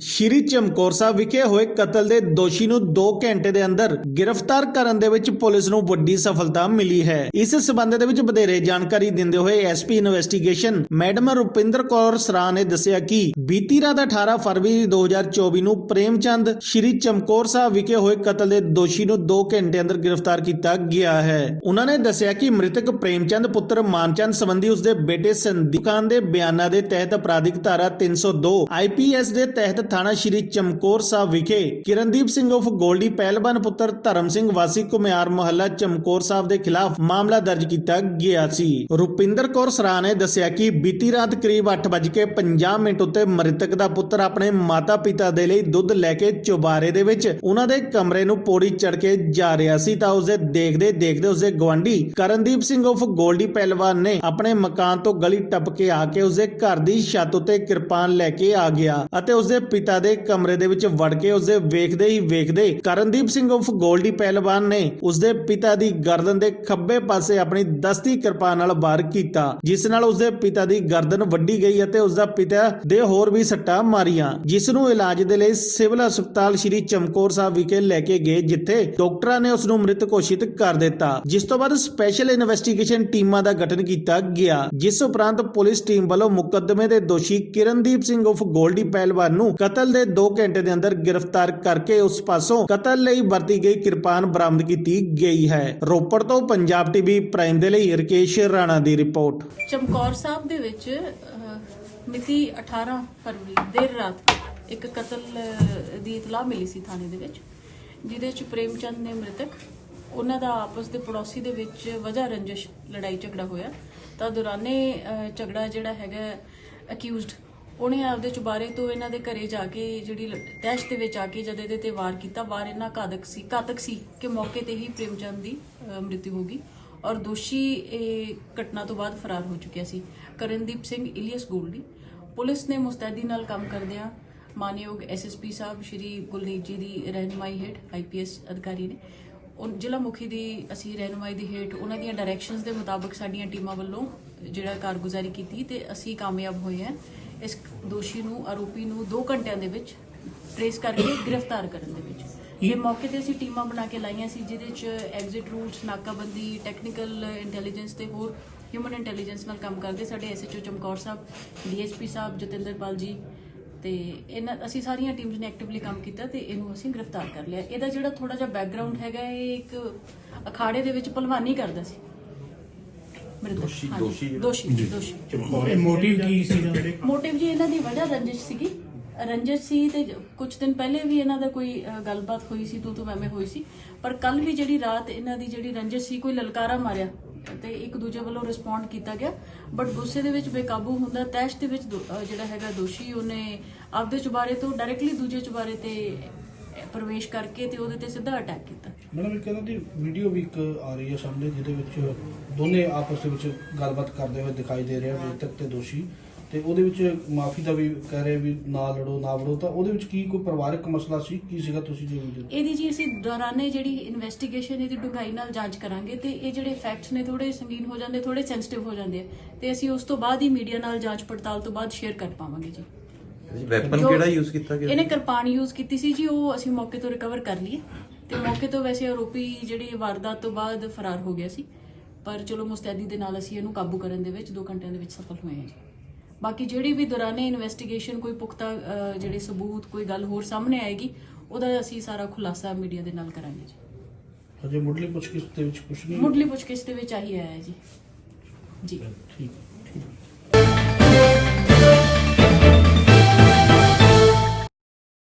ਸ਼੍ਰੀ ਚਮਕੌਰ ਸਾਹਿਬ ਵਿਖੇ ਹੋਏ ਕਤਲ ਦੇ ਦੋਸ਼ੀ ਨੂੰ 2 ਘੰਟੇ ਦੇ ਅੰਦਰ ਗ੍ਰਿਫਤਾਰ ਕਰਨ ਦੇ ਵਿੱਚ ਪੁਲਿਸ ਨੂੰ ਵੱਡੀ ਸਫਲਤਾ ਮਿਲੀ ਹੈ। ਇਸ ਸਬੰਧ ਦੇ ਵਿੱਚ ਵਧੇਰੇ ਜਾਣਕਾਰੀ ਦਿੰਦੇ ਹੋਏ SP investigation madam Rupinder Kaur Sara ਨੇ ਦੱਸਿਆ ਕਿ ਬੀਤੀ ਰਾਤ 18 ਫਰਵਰੀ 2024 ਨੂੰ ਪ੍ਰੇਮਚੰਦ ਸ਼੍ਰੀ ਚਮਕੌਰ ਸਾਹਿਬ ਵਿਖੇ ਹੋਏ ਕਤਲ ਦੇ ਦੋਸ਼ੀ ਨੂੰ 2 ਘੰਟੇ ਅੰਦਰ ਗ੍ਰਿਫਤਾਰ ਕੀਤਾ ਗਿਆ ਹੈ। ਉਹਨਾਂ ਨੇ ਦੱਸਿਆ ਕਿ ਮ੍ਰਿਤਕ ਪ੍ਰੇਮਚੰਦ ਪੁੱਤਰ ਮਾਨਚੰਦ ਸੰਬੰਧੀ ਉਸਦੇ ਬੇਟੇ ਸੰਦੀਪ ਖਾਨ ਦੇ ਬਿਆਨਾਂ ਦੇ ਤਹਿਤ ਅਪਰਾਧਿਕ ਧਾਰਾ 302 ਆਈਪੀਐਸ ਦੇ ਤਹਿਤ ਥਾਣਾ ਸ਼੍ਰੀ ਚਮਕੌਰ ਸਾਹਿਬ ਵਿਖੇ ਕਿਰਨਦੀਪ ਸਿੰਘ ਉਫ ਗੋਲਡੀ ਪਹਿਲਵਾਨ ਪੁੱਤਰ ਧਰਮ ਸਿੰਘ ਵਾਸੀ ਕੁਮਿਆਰ ਮੁਹੱਲਾ ਚਮਕੌਰ ਸਾਹਿਬ ਦੇ ਖਿਲਾਫ ਮਾਮਲਾ ਦਰਜ ਕੀਤਾ ਗਿਆ ਸੀ। ਰੁਪਿੰਦਰ ਕੌਰ ਸਰਾ ਨੇ ਦੱਸਿਆ ਕਿ ਬੀਤੀ ਰਾਤ ਕਰੀਬ 8:50 ਮਿੰਟ ਉੱਤੇ ਮ੍ਰਿਤਕ ਦਾ ਪੁੱਤਰ ਆਪਣੇ ਮਾਤਾ-ਪਿਤਾ ਦੇ ਲਈ ਦੁੱਧ ਲੈ ਕੇ ਚੁਬਾਰੇ ਦੇ ਵਿੱਚ ਉਹਨਾਂ ਦੇ ਕਮਰੇ ਨੂੰ ਪੌੜੀ ਚੜ ਕੇ ਜਾ ਰਿਹਾ ਸੀ ਤਾਂ ਉਸਦੇ ਦੇਖਦੇ ਦੇਖਦੇ ਉਸਦੇ ਗਵਾਂਢੀ ਕਰਨਦੀਪ ਸਿੰਘ ਉਫ ਗੋਲਡੀ ਪਹਿਲਵਾਨ ਨੇ ਆਪਣੇ ਮਕਾਨ ਤੋਂ ਗਲੀ ਟੱਪ ਕੇ ਆ ਕੇ ਉਸਦੇ ਘਰ ਦੀ ਛੱਤ ਉੱਤੇ ਕਿਰਪਾਨ ਲੈ ਕੇ ਆ ਗਿਆ ਅਤੇ ਉਸਦੇ ਪਿਤਾ ਦੇ ਕਮਰੇ ਦੇ ਵਿੱਚ ਵੜ ਕੇ ਉਸਦੇ ਵੇਖਦੇ ਹੀ ਵੇਖਦੇ ਕਰਨਦੀਪ ਸਿੰਘ ਉਫ ਗੋਲਡੀ ਪਹਿਲਵਾਨ ਨੇ ਉਸਦੇ ਪਿਤਾ ਦੀ ਗਰਦਨ ਦੇ ਖੱਬੇ ਪਾਸੇ ਆਪਣੀ ਦਸਤੀ ਕਿਰਪਾਨ ਨਾਲ ਵਾਰ ਕੀਤਾ, ਜਿਸ ਨਾਲ ਉਸਦੇ ਪਿਤਾ ਦੀ ਗਰਦਨ ਵੱਢੀ ਗਈ ਅਤੇ ਉਸਦਾ ਪਿਤਾ ਦੇ ਹੋਰ ਵੀ ਸੱਟਾਂ ਮਾਰੀਆਂ। ਜਿਸ ਨੂੰ ਇਲਾਜ ਦੇ ਲਈ ਸਿਵਲ ਹਸਪਤਾਲ ਸ਼੍ਰੀ ਚਮਕੌਰ ਸਾਹਿਬ ਵਿਖੇ ਲੈ ਕੇ ਗਏ, ਜਿੱਥੇ ਡਾਕਟਰਾਂ ਨੇ ਉਸ ਨੂੰ ਮ੍ਰਿਤ ਘੋਸ਼ਿਤ ਕਰ ਦਿੱਤਾ। ਜਿਸ ਤੋਂ ਬਾਅਦ ਸਪੈਸ਼ਲ ਇਨਵੈਸਟੀਗੇਸ਼ਨ ਟੀਮਾਂ ਦਾ ਗਠਨ ਕੀਤਾ ਗਿਆ, ਜਿਸ ਉਪਰੰਤ ਪੁਲਿਸ ਟੀਮ ਵੱਲੋਂ ਮੁਕੱਦਮੇ ਦੇ ਦੋਸ਼ੀ ਕਿਰਨਦੀਪ ਸਿੰਘ ਉਫ ਗੋਲਡੀ ਪਹਿਲਵਾਨ ਨੂੰ ਕਤਲ ਦੇ 2 ਘੰਟੇ ਦੇ ਅੰਦਰ ਗ੍ਰਿਫਤਾਰ ਕਰਕੇ ਉਸ ਪਾਸੋਂ ਕਤਲ ਲਈ ਵਰਤੀ ਗਈ ਕਿਰਪਾਨ ਬਰਾਮਦ ਕੀਤੀ ਗਈ ਹੈ। ਰੋਪੜ ਤੋਂ ਪੰਜਾਬ ਟੀਵੀ ਪ੍ਰਾਈਮ ਦੇ ਲਈ ਰਕੇਸ਼ ਰਾਣਾ ਦੀ ਰਿਪੋਰਟ। ਚਮਕੌਰ ਸਾਹਿਬ ਦੇ ਵਿੱਚ ਮਿਤੀ 18 ਫਰਵਰੀ, ਦੇਰ ਰਾਤ ਇੱਕ ਕਤਲ ਦੀ ਇਤਲਾਹ ਮਿਲੀ ਸੀ ਥਾਣੇ ਦੇ ਵਿੱਚ, ਜਿਹਦੇ ਵਿੱਚ ਪ੍ਰੇਮਚੰਦ ਨੇ ਮ੍ਰਿਤਕ। ਉਹਨਾਂ ਦਾ ਆਪਸ ਦੇ ਪੜੋਸੀ ਦੇ ਵਿੱਚ ਵਜ੍ਹਾ ਰੰਜਿਸ਼, ਲੜਾਈ ਝਗੜਾ ਹੋਇਆ। ਤਾਂ ਦੌਰਾਨੇ ਝਗੜਾ ਜਿਹੜਾ ਹੈਗਾ ਅਕਿਊਜ਼ਡ ਉਹਨੇ ਆਪਦੇ ਚੁਬਾਰੇ ਤੋਂ ਇਹਨਾਂ ਦੇ ਘਰੇ ਜਾ ਕੇ ਜਿਹੜੀ ਲ- ਤੈਸ਼ ਦੇ ਵਿੱਚ ਆ ਕੇ ਜਦ ਇਹਦੇ ਤੇ ਵਾਰ ਕੀਤਾ ਵਾਰ ਇਹਨਾਂ ਘਾਤਕ ਸੀ ਘਾਤਕ ਸੀ ਕਿ ਮੌਕੇ ਤੇ ਹੀ ਪ੍ਰੇਮਚੰਦ ਦੀ ਅਹ, ਮ੍ਰਿਤੂ ਹੋ ਗਈ ਔਰ ਦੋਸ਼ੀ ਇਹ ਘਟਨਾ ਤੋਂ ਬਾਅਦ ਫਰਾਰ ਹੋ ਚੁੱਕਿਆ ਸੀ। ਕਰਨਦੀਪ ਸਿੰਘ ਇਲੀਅਸ ਗੋਲਡੀ ਪੁਲਿਸ ਨੇ ਮੁਸਤੈਦੀ ਨਾਲ ਕੰਮ ਕਰਦਿਆਂ ਮਾਨਯੋਗ ਐਸਐਸਪੀ ਸਾਹਿਬ ਸ਼੍ਰੀ ਗੁਲਨੀਤ ਜੀ ਦੀ ਰਹਿਨਮਾਈ ਹੇਠ ਆਈਪੀਐਸ ਅਧਿਕਾਰੀ ਨੇ ਉਹ ਜ਼ਿਲ੍ਹਾ ਮੁਖੀ ਦੀ ਅਸੀਂ ਰਹਿਨਮਾਈ ਦੀ ਹੇਠ ਉਹਨਾਂ ਦੀਆਂ ਡਾਇਰੈਕਸ਼ਨਸ ਦੇ ਮੁਤਾਬਕ ਸਾਡੀਆਂ ਟੀਮਾਂ ਵੱਲੋਂ ਜਿਹੜਾ ਕਾਰਗੁਜ਼ਾਰੀ ਕੀਤੀ ਤੇ ਅਸੀਂ ਕਾਮਯਾਬ ਹੋਏ ਹਾਂ। ਇਸ ਦੋਸ਼ੀ ਨੂੰ ਆਰੋਪੀ ਨੂੰ 2 ਘੰਟਿਆਂ ਦੇ ਵਿੱਚ ਟ੍ਰੇਸ ਕਰਕੇ ਗ੍ਰਿਫਤਾਰ ਕਰਨ ਦੇ ਵਿੱਚ। ਇਹ ਮੌਕੇ ਤੇ ਅਸੀਂ ਟੀਮਾਂ ਬਣਾ ਕੇ ਲਾਈਆਂ ਸੀ ਜਿਹਦੇ ਚ ਐਗਜ਼ਿਟ ਰੂਟਸ ਨਾਕਾਬੰਦੀ ਟੈਕਨੀਕਲ ਇੰਟੈਲੀਜੈਂਸ ਤੇ ਹੋਰ ਹਿਊਮਨ ਇੰਟੈਲੀਜੈਂਸ ਨਾਲ ਕੰਮ ਕਰਦੇ ਸਾਡੇ ਐਸਐਚਓ ਚਮਕੌਰ ਸਾਹਿਬ ਡੀਐਸਪੀ ਸਾਹਿਬ ਜਤਿੰਦਰਪਾਲ ਜੀ ਤੇ ਇਹਨਾਂ ਅਸੀਂ ਸਾਰੀਆਂ ਟੀਮਸ ਨੇ ਐਕਟਿਵਲੀ ਕੰਮ ਕੀਤਾ ਤੇ ਇਹਨੂੰ ਅਸੀਂ ਗ੍ਰਿਫਤਾਰ ਕਰ ਲਿਆ। ਇਹਦਾ ਜਿਹੜਾ ਥੋੜਾ ਜਿਹਾ ਬੈਕਗ੍ਰਾਉਂਡ ਹੈਗਾ ਇਹ ਇੱਕ ਅਖਾੜੇ ਦੇ ਵਿੱਚ ਭਲਵਾਨੀ ਕਰਦਾ ਸੀ। ਦੋਸ਼ੀ- ਹਾਂਜੀ, ਦੋਸ਼ੀ ਜਿਹੜਾ- ਦੋਸ਼ੀ ਦੋਸ਼ੀ। ਇਹ ਮੋਟਿਵ ਕੀ ਸੀਗਾ ਮੋਟਿਵ ਜੀ ਇਹਨਾਂ ਦੀ ਵਜ੍ਹਾ ਰੰਜਿਸ਼ ਸੀਗੀ। ਰੰਜਿਸ਼ ਸੀ ਤੇ ਕੁਝ ਦਿਨ ਪਹਿਲੇ ਵੀ ਇਹਨਾਂ ਦਾ ਕੋਈ ਗੱਲਬਾਤ ਹੋਈ ਸੀ ਤੂੰ ਤੂੰ ਮੈਂ ਮੈਂ ਹੋਈ ਸੀ। ਪਰ ਕੱਲ ਵੀ ਜਿਹੜੀ ਰਾਤ ਇਹਨਾਂ ਦੀ ਜਿਹੜੀ ਰੰਜਿਸ਼ ਸੀ ਕੋਈ ਲਲਕਾਰਾ ਮਾਰਿਆ ਤੇ ਇੱਕ ਦੂਜੇ ਵੱਲੋਂ ਰਿਸਪੌਂਡ ਕੀਤਾ ਗਿਆ। ਬਟ ਗੁੱਸੇ ਦੇ ਵਿੱਚ ਬੇਕਾਬੂ ਹੁੰਦਾ ਤੈਸ਼ ਦੇ ਵਿੱਚ ਜਿਹੜਾ ਹੈਗਾ ਦੋਸ਼ੀ ਉਹਨੇ ਆਪਦੇ ਚੁਬਾਰੇ ਤੋਂ ਡਾਇਰੈਕਟਲੀ ਦੂਜੇ ਚੁਬਾਰੇ ਤੇ ਪ੍ਰਵੇਸ਼ ਕਰਕੇ ਤੇ ਉਹਦੇ ਤੇ ਸਿੱਧਾ ਅਟੈਕ ਕੀਤਾ। ਮੈਡਮ ਇੱਕ ਇਹਨਾਂ ਦੀ ਵੀਡੀਓ ਵੀ ਇੱਕ ਆ ਰਹੀ ਹੈ ਸਾਹਮਣੇ ਜਿਹਦੇ ਵਿੱਚ ਦੋਨੇ ਆਪਸ ਦੇ ਵਿੱਚ ਗੱਲਬਾਤ ਕਰਦੇ ਹੋਏ ਦਿਖਾਈ ਦੇ ਰਹੇ ਆ ਮ੍ਰਿਤਕ ਤੇ ਦੋਸ਼ੀ। ਤੇ ਉਹਦੇ ਵਿੱਚ ਮਾਫੀ ਦਾ ਵੀ ਕਹਿ ਰਹੇ ਵੀ ਨਾ ਲੜੋ ਨਾ ਵੜੋ। ਤਾਂ ਉਹਦੇ ਵਿੱਚ ਕੀ ਕੋਈ ਪਰਿਵਾਰਕ ਮਸਲਾ ਸੀ? ਕੀ ਸੀਗਾ ਤੁਸੀਂ ਜੋ ਵੀਡੀਓ ਇਹਦੀ ਜੀ ਅਸੀਂ ਦੌਰਾਨੇ ਜਿਹੜੀ ਇਨਵੈਸਟੀਗੇਸ਼ਨ ਇਹਦੀ ਡੂੰਘਾਈ ਨਾਲ ਜਾਂਚ ਕਰਾਂਗੇ ਤੇ ਇਹ ਜਿਹੜੇ ਫੈਕਟਸ ਨੇ ਥੋੜੇ ਸੰਗੀਨ ਹੋ ਜਾਂਦੇ ਥੋੜੇ ਸੈਂਸਿਟਿਵ ਹੋ ਜਾਂਦੇ ਤੇ ਅਸੀਂ ਉਸ ਤੋਂ ਬਾਅਦ ਹੀ ਮੀਡੀਆ ਨਾਲ ਜਾਂਚ ਪੜਤਾਲ ਤੋਂ ਬਾਅਦ ਸ਼ੇਅਰ ਕਰ ਪਾਵਾਂਗੇ ਜੀ। ਵੈਪਨ ਕਿਹੜਾ ਯੂਜ਼ ਕੀਤਾ ਗਿਆ? ਇਹਨੇ ਕਿਰਪਾਨ ਯੂਜ਼ ਕੀਤੀ ਸੀ ਜੀ ਉਹ ਅਸੀਂ ਮੌਕੇ ਤੋਂ ਰਿਕਵਰ ਕਰ ਲਈਏ। ਤੇ ਮੌਕੇ ਤੋਂ ਵੈਸੇ ਆਰੋਪੀ ਜਿਹੜੀ ਵਾਰਦਾਤ ਤੋਂ ਬਾਅਦ ਫਰਾਰ ਹੋ ਗਿਆ ਸੀ। ਪਰ ਚਲੋ ਮੁਸਤੈਦੀ ਦੇ ਨਾਲ ਅਸੀਂ ਇਹਨੂੰ ਕਾਬੂ ਕਰਨ ਦੇ ਵਿੱਚ 2 ਘੰਟਿਆਂ ਦੇ ਵਿੱਚ ਸਫਲ ਹੋਏ ਹਾਂ ਜੀ। ਬਾਕੀ ਜਿਹੜੀ ਵੀ ਦੌਰਾਨੇ ਇਨਵੈਸਟੀਗੇਸ਼ਨ ਕੋਈ ਪੁਖਤਾ ਜਿਹੜੇ ਸਬੂਤ ਕੋਈ ਗੱਲ ਹੋਰ ਸਾਹਮਣੇ ਆਏਗੀ ਉਹਦਾ ਅਸੀਂ ਸਾਰਾ ਖੁਲਾਸਾ ਮੀਡੀਆ ਦੇ ਨਾਲ ਕਰਾਂਗੇ ਜੀ। ਹਜੇ ਮੁੱਢਲੀ ਪੁੱਛਗਿੱਛ ਦੇ ਵਿੱਚ ਕੁਝ ਨਹੀਂ ਮੁੱਢਲੀ ਪੁੱਛਗਿੱਛ ਦੇ ਵਿੱਚ ਆਹੀ ਆਇਆ ਹੈ ਜੀ। ਜੀ। ਠੀਕ ਠੀਕ।